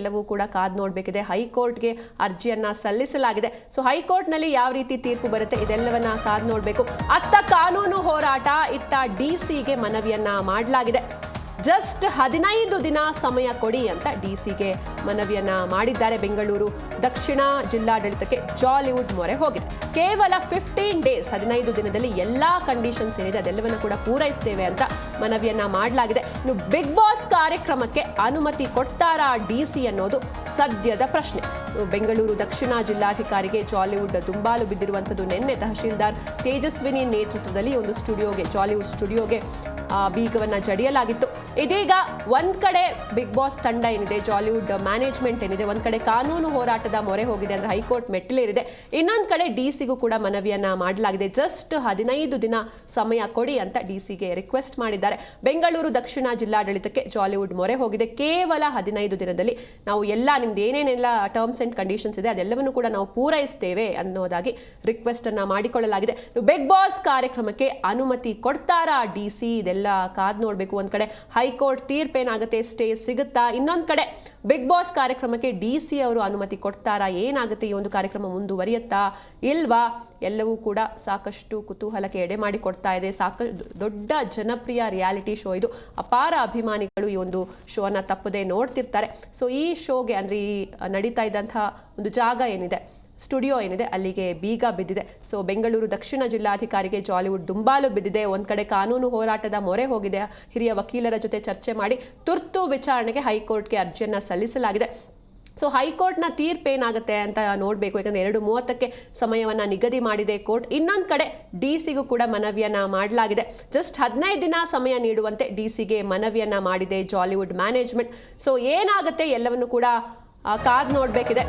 ಎಲ್ಲವೂ ಕೂಡ ಕಾದ್ ನೋಡಬೇಕಿದೆ. ಹೈಕೋರ್ಟ್ಗೆ ಅರ್ಜಿಯನ್ನ ಸಲ್ಲಿಸಲಾಗಿದೆ. ಸೊ ಹೈಕೋರ್ಟ್ನಲ್ಲಿ ಯಾವ ರೀತಿ ತೀರ್ಪು ಬರುತ್ತೆ? ಇದೆಲ್ಲವನ್ನ ಕಾದ್ ನೋಡಬೇಕು. ಅತ್ತ ಕಾನೂನು ಹೋರಾಟ ಇತ್ತ ಡಿ ಸಿಗೆ ಮನವಿಯನ್ನ ಮಾಡಲಾಗಿದೆ. ಜಸ್ಟ್ ಹದಿನೈದು ದಿನ ಸಮಯ ಕೊಡಿ ಅಂತ ಡಿ ಸಿಗೆ ಮನವಿಯನ್ನ ಮಾಡಿದ್ದಾರೆ ಬೆಂಗಳೂರು. ದಕ್ಷಿಣ ಜಿಲ್ಲಾಡಳಿತಕ್ಕೆ ಜಾಲಿವುಡ್ ಮೊರೆ ಹೋಗಿದೆ. ಕೇವಲ ಫಿಫ್ಟೀನ್ ಡೇಸ್ ಹದಿನೈದು ದಿನದಲ್ಲಿ ಎಲ್ಲ ಕಂಡೀಷನ್ಸ್ ಏನಿದೆ ಅದೆಲ್ಲವನ್ನು ಕೂಡ ಪೂರೈಸ್ತೇವೆ ಅಂತ ಮನವಿಯನ್ನ ಮಾಡಲಾಗಿದೆ. ಇನ್ನು ಬಿಗ್ ಬಾಸ್ ಕಾರ್ಯಕ್ರಮಕ್ಕೆ ಅನುಮತಿ ಕೊಡ್ತಾರಾ ಡಿ ಸಿ ಅನ್ನೋದು ಸದ್ಯದ ಪ್ರಶ್ನೆ. ಬೆಂಗಳೂರು ದಕ್ಷಿಣ ಜಿಲ್ಲಾಧಿಕಾರಿಗೆ ಜಾಲಿವುಡ್ ದುಂಬಾಲು ಬಿದ್ದಿರುವಂಥದ್ದು ನಿನ್ನೆ ತಹಶೀಲ್ದಾರ್ ತೇಜಸ್ವಿನಿ ನೇತೃತ್ವದಲ್ಲಿ ಒಂದು ಸ್ಟುಡಿಯೋಗೆ, ಜಾಲಿವುಡ್ ಸ್ಟುಡಿಯೋಗೆ ಬೀಗವನ್ನ ಜಡಿಯಲಾಗಿತ್ತು. ಇದೀಗ ಒಂದ್ ಕಡೆ ಬಿಗ್ ಬಾಸ್ ತಂಡ ಏನಿದೆ, ಜಾಲಿವುಡ್ ಮ್ಯಾನೇಜ್ಮೆಂಟ್ ಏನಿದೆ, ಒಂದ್ ಕಡೆ ಕಾನೂನು ಹೋರಾಟದ ಮೊರೆ ಹೋಗಿದೆ ಅಂದ್ರೆ ಹೈಕೋರ್ಟ್ ಮೆಟ್ಟಿಲೇರಿದೆ. ಇನ್ನೊಂದ್ ಕಡೆ ಡಿ ಸಿಗೂ ಕೂಡ ಮನವಿಯನ್ನ ಮಾಡಲಾಗಿದೆ. ಜಸ್ಟ್ ಹದಿನೈದು ದಿನ ಸಮಯ ಕೊಡಿ ಅಂತ ಡಿಸಿಗೆ ರಿಕ್ವೆಸ್ಟ್ ಮಾಡಿದ್ದಾರೆ. ಬೆಂಗಳೂರು ದಕ್ಷಿಣ ಜಿಲ್ಲಾಡಳಿತಕ್ಕೆ ಜಾಲಿವುಡ್ ಮೊರೆ ಹೋಗಿದೆ. ಕೇವಲ ಹದಿನೈದು ದಿನದಲ್ಲಿ ನಾವು ಎಲ್ಲ ನಿಮ್ದು ಏನೇನೆಲ್ಲ ಟರ್ಮ್ಸ್ ಅಂಡ್ ಕಂಡೀಷನ್ಸ್ ಇದೆ ಅದೆಲ್ಲವನ್ನು ಕೂಡ ನಾವು ಪೂರೈಸ್ತೇವೆ ಅನ್ನೋದಾಗಿ ರಿಕ್ವೆಸ್ಟ್ ಅನ್ನ ಮಾಡಿಕೊಳ್ಳಲಾಗಿದೆ. ಬಿಗ್ ಬಾಸ್ ಕಾರ್ಯಕ್ರಮಕ್ಕೆ ಅನುಮತಿ ಕೊಡ್ತಾರಾ ಡಿಸಿ ಇದೆಲ್ಲ? ಕಾದ್ ನೋಡಬೇಕು. ಒಂದು ಕಡೆ ಹೈಕೋರ್ಟ್ ತೀರ್ಪೇನಾಗುತ್ತೆ ಸ್ಟೇ ಸಿಗುತ್ತಾ? ಇನ್ನೊಂದು ಕಡೆ ಬಿಗ್ ಬಾಸ್ ಕಾರ್ಯಕ್ರಮಕ್ಕೆ ಡಿ ಸಿ ಅವರು ಅನುಮತಿ ಕೊಡ್ತಾರಾ? ಏನಾಗುತ್ತೆ ಈ ಒಂದು ಕಾರ್ಯಕ್ರಮ ಮುಂದುವರಿಯುತ್ತಾ? ಇಲ್ವಾ? ಎಲ್ಲವೂ ಕೂಡ ಸಾಕಷ್ಟು ಕುತೂಹಲಕ್ಕೆ ಎಡೆ ಮಾಡಿ ಕೊಡ್ತಾ ಇದೆ. ಸಾಕಷ್ಟು ದೊಡ್ಡ ಜನಪ್ರಿಯ ರಿಯಾಲಿಟಿ ಶೋ ಇದು. ಅಪಾರ ಅಭಿಮಾನಿಗಳು ಈ ಒಂದು ಶೋನ ತಪ್ಪದೆ ನೋಡ್ತಿರ್ತಾರೆ. ಸೊ ಈ ಶೋಗೆ ಅಂದ್ರೆ ಈ ನಡೀತಾ ಇದ್ದಂತಹ ಒಂದು ಜಾಗ ಏನಿದೆ? ಸ್ಟುಡಿಯೋ ಏನಿದೆ, ಅಲ್ಲಿಗೆ ಬೀಗ ಬಿದ್ದಿದೆ. ಸೊ ಬೆಂಗಳೂರು ದಕ್ಷಿಣ ಜಿಲ್ಲಾಧಿಕಾರಿಗೆ ಜಾಲಿವುಡ್ ದುಂಬಾಲು ಬಿದ್ದಿದೆ. ಒಂದು ಕಡೆ ಕಾನೂನು ಹೋರಾಟದ ಮೊರೆ ಹೋಗಿದೆ. ಹಿರಿಯ ವಕೀಲರ ಜೊತೆ ಚರ್ಚೆ ಮಾಡಿ ತುರ್ತು ವಿಚಾರಣೆಗೆ ಹೈಕೋರ್ಟ್ಗೆ ಅರ್ಜಿಯನ್ನು ಸಲ್ಲಿಸಲಾಗಿದೆ. ಸೊ ಹೈಕೋರ್ಟ್ನ ತೀರ್ಪು ಏನಾಗುತ್ತೆ ಅಂತ ನೋಡಬೇಕು. ಯಾಕಂದರೆ ಎರಡು ಮೂವತ್ತಕ್ಕೆ ಸಮಯವನ್ನು ನಿಗದಿ ಮಾಡಿದೆ ಕೋರ್ಟ್. ಇನ್ನೊಂದು ಕಡೆ ಡಿ ಸಿಗೂ ಕೂಡ ಮನವಿಯನ್ನು ಮಾಡಲಾಗಿದೆ. ಜಸ್ಟ್ ಹದಿನೈದು ದಿನ ಸಮಯ ನೀಡುವಂತೆ ಡಿ ಸಿಗೆ ಮನವಿಯನ್ನು ಮಾಡಿದೆ ಜಾಲಿವುಡ್ ಮ್ಯಾನೇಜ್ಮೆಂಟ್. ಸೊ ಏನಾಗುತ್ತೆ ಎಲ್ಲವನ್ನು ಕೂಡ ಕಾದು ಕಾದ್ ನೋಡಬೇಕಿದೆ.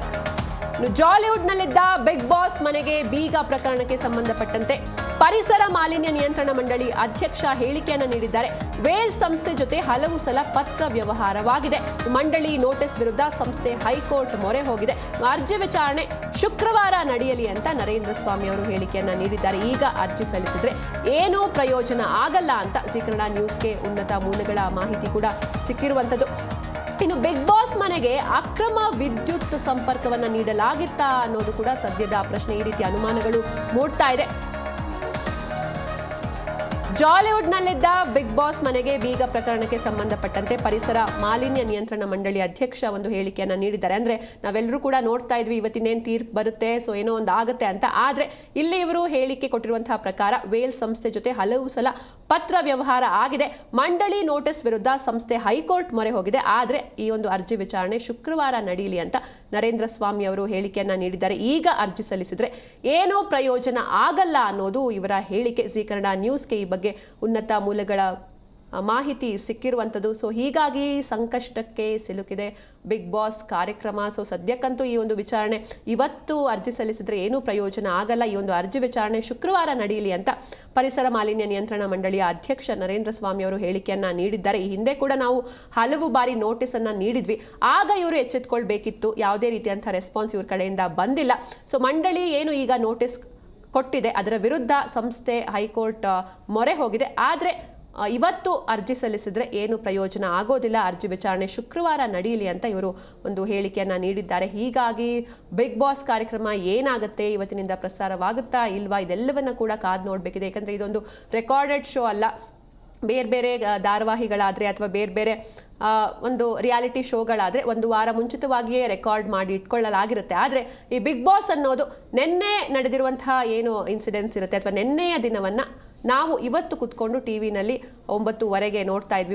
ಜಾಲಿವುಡ್ನಲ್ಲಿದ್ದ ಬಿಗ್ ಬಾಸ್ ಮನೆಗೆ ಬೀಗ ಪ್ರಕರಣಕ್ಕೆ ಸಂಬಂಧಪಟ್ಟಂತೆ ಪರಿಸರ ಮಾಲಿನ್ಯ ನಿಯಂತ್ರಣ ಮಂಡಳಿ ಅಧ್ಯಕ್ಷ ಹೇಳಿಕೆಯನ್ನು ನೀಡಿದ್ದಾರೆ. ವೇಲ್ ಸಂಸ್ಥೆ ಜೊತೆ ಹಲವು ಸಲ ಪತ್ರ ವ್ಯವಹಾರವಾಗಿದೆ. ಮಂಡಳಿ ನೋಟಿಸ್ ವಿರುದ್ಧ ಸಂಸ್ಥೆ ಹೈಕೋರ್ಟ್ ಮೊರೆ ಹೋಗಿದೆ. ಅರ್ಜಿ ವಿಚಾರಣೆ ಶುಕ್ರವಾರ ನಡೆಯಲಿ ಅಂತ ನರೇಂದ್ರ ಸ್ವಾಮಿ ಅವರು ಹೇಳಿಕೆಯನ್ನ ನೀಡಿದ್ದಾರೆ. ಈಗ ಅರ್ಜಿ ಸಲ್ಲಿಸಿದ್ರೆ ಏನೂ ಪ್ರಯೋಜನ ಆಗಲ್ಲ ಅಂತ ಜಿ ಕನ್ನಡ ನ್ಯೂಸ್ಗೆ ಉನ್ನತ ಮೂಲಗಳ ಮಾಹಿತಿ ಕೂಡ ಸಿಕ್ಕಿರುವಂಥದ್ದು ಇನ್ನು ಬಿಗ್ ಬಾಸ್ ಮನೆಗೆ ಅಕ್ರಮ ವಿದ್ಯುತ್ ಸಂಪರ್ಕವನ್ನು ನೀಡಲಾಗಿತ್ತಾ ಅನ್ನೋದು ಕೂಡ ಸದ್ಯದ ಪ್ರಶ್ನೆ. ಈ ರೀತಿ ಅನುಮಾನಗಳು ಮೂಡ್ತಾ ಇದೆ. ಜಾಲಿವುಡ್ನಲ್ಲಿದ್ದ ಬಿಗ್ ಬಾಸ್ ಮನೆಗೆ ಬೀಗ ಪ್ರಕರಣಕ್ಕೆ ಸಂಬಂಧಪಟ್ಟಂತೆ ಪರಿಸರ ಮಾಲಿನ್ಯ ನಿಯಂತ್ರಣ ಮಂಡಳಿ ಅಧ್ಯಕ್ಷ ಒಂದು ಹೇಳಿಕೆಯನ್ನು ನೀಡಿದ್ದಾರೆ. ಅಂದರೆ ನಾವೆಲ್ಲರೂ ಕೂಡ ನೋಡ್ತಾ ಇದ್ವಿ ಇವತ್ತಿನೇನು ತೀರ್ಪು ಬರುತ್ತೆ, ಸೊ ಏನೋ ಒಂದು ಆಗುತ್ತೆ ಅಂತ. ಆದರೆ ಇಲ್ಲಿ ಇವರು ಹೇಳಿಕೆ ಕೊಟ್ಟಿರುವಂತಹ ಪ್ರಕಾರ ವೇಲ್ ಸಂಸ್ಥೆ ಜೊತೆ ಹಲವು ಸಲ ಪತ್ರ ವ್ಯವಹಾರ ಆಗಿದೆ. ಮಂಡಳಿ ನೋಟಿಸ್ ವಿರುದ್ಧ ಸಂಸ್ಥೆ ಹೈಕೋರ್ಟ್ ಮೊರೆ ಹೋಗಿದೆ. ಆದರೆ ಈ ಒಂದು ಅರ್ಜಿ ವಿಚಾರಣೆ ಶುಕ್ರವಾರ ನಡೆಯಲಿ ಅಂತ ನರೇಂದ್ರ ಸ್ವಾಮಿ ಅವರು ಹೇಳಿಕೆಯನ್ನ ನೀಡಿದ್ದಾರೆ. ಈಗ ಅರ್ಜಿ ಸಲ್ಲಿಸಿದರೆ ಏನೋ ಪ್ರಯೋಜನ ಆಗಲ್ಲ ಅನ್ನೋದು ಇವರ ಹೇಳಿಕೆ. ಜಿ ಕನ್ನಡ ನ್ಯೂಸ್ಗೆ ಈ ಬಗ್ಗೆ ಉನ್ನತ ಮೂಲಗಳ ಮಾಹಿತಿ ಸಿಕ್ಕಿರುವಂಥದ್ದು. ಸೊ ಹೀಗಾಗಿ ಸಂಕಷ್ಟಕ್ಕೆ ಸಿಲುಕಿದೆ. ಬಿಗ್ ಬಾಸ್ ಕಾರ್ಯಕ್ರಮ. ಸೊ ಸದ್ಯಕ್ಕಂತೂ ಈ ಒಂದು ವಿಚಾರಣೆ ಇವತ್ತು ಅರ್ಜಿ ಸಲ್ಲಿಸಿದರೆ ಏನೂ ಪ್ರಯೋಜನ ಆಗಲ್ಲ. ಈ ಒಂದು ಅರ್ಜಿ ವಿಚಾರಣೆ ಶುಕ್ರವಾರ ನಡೆಯಲಿ ಅಂತ ಪರಿಸರ ಮಾಲಿನ್ಯ ನಿಯಂತ್ರಣ ಮಂಡಳಿಯ ಅಧ್ಯಕ್ಷ ನರೇಂದ್ರ ಸ್ವಾಮಿ ಅವರು ಹೇಳಿಕೆಯನ್ನು ನೀಡಿದ್ದಾರೆ. ಈ ಹಿಂದೆ ಕೂಡ ನಾವು ಹಲವು ಬಾರಿ ನೋಟಿಸನ್ನು ನೀಡಿದ್ವಿ. ಆಗ ಇವರು ಎಚ್ಚೆತ್ಕೊಳ್ಬೇಕಿತ್ತು. ಯಾವುದೇ ರೀತಿಯಂಥ ರೆಸ್ಪಾನ್ಸ್ ಇವ್ರ ಕಡೆಯಿಂದ ಬಂದಿಲ್ಲ. ಸೊ ಮಂಡಳಿ ಏನು ಈಗ ನೋಟಿಸ್ ಕೊಟ್ಟಿದೆ. ಅದರ ವಿರುದ್ಧ ಸಂಸ್ಥೆ ಹೈಕೋರ್ಟ್ ಮೊರೆ ಹೋಗಿದೆ. ಆದರೆ ಇವತ್ತು ಅರ್ಜಿ ಸಲ್ಲಿಸಿದ್ರೆ ಏನು ಪ್ರಯೋಜನ? ಆಗೋದಿಲ್ಲ, ಅರ್ಜಿ ವಿಚಾರಣೆ ಶುಕ್ರವಾರ ನಡೆಯಲಿ ಅಂತ ಇವರು ಒಂದು ಹೇಳಿಕೆಯನ್ನ ನೀಡಿದ್ದಾರೆ. ಹೀಗಾಗಿ ಬಿಗ್ ಬಾಸ್ ಕಾರ್ಯಕ್ರಮ ಏನಾಗುತ್ತೆ? ಇವತ್ತಿನಿಂದ ಪ್ರಸಾರವಾಗುತ್ತಾ ಇಲ್ವಾ? ಇದೆಲ್ಲವನ್ನ ಕೂಡ ಕಾದು ನೋಡಬೇಕಿದೆ. ಯಾಕಂದ್ರೆ ಇದೊಂದು ರೆಕಾರ್ಡೆಡ್ ಶೋ ಅಲ್ಲ. ಬೇರೆ ಬೇರೆ ಧಾರಾವಾಹಿಗಳಾದರೆ ಅಥವಾ ಬೇರೆ ಬೇರೆ ಒಂದು ರಿಯಾಲಿಟಿ ಶೋಗಳಾದರೆ ಒಂದು ವಾರ ಮುಂಚಿತವಾಗಿಯೇ ರೆಕಾರ್ಡ್ ಮಾಡಿ ಇಟ್ಕೊಳ್ಳಲಾಗಿರುತ್ತೆ. ಆದರೆ ಈ ಬಿಗ್ ಬಾಸ್ ಅನ್ನೋದು ನಿನ್ನೆ ನಡೆದಿರುವಂತಹ ಏನು ಇನ್ಸಿಡೆನ್ಸ್ ಇರುತ್ತೆ ಅಥವಾ ನಿನ್ನೆಯ ದಿನವನ್ನು ನಾವು ಇವತ್ತು ಕುತ್ಕೊಂಡು ಟಿ ವಿನಲ್ಲಿ ಒಂಬತ್ತುವರೆಗೆ ನೋಡ್ತಾ ಇದ್ವಿ.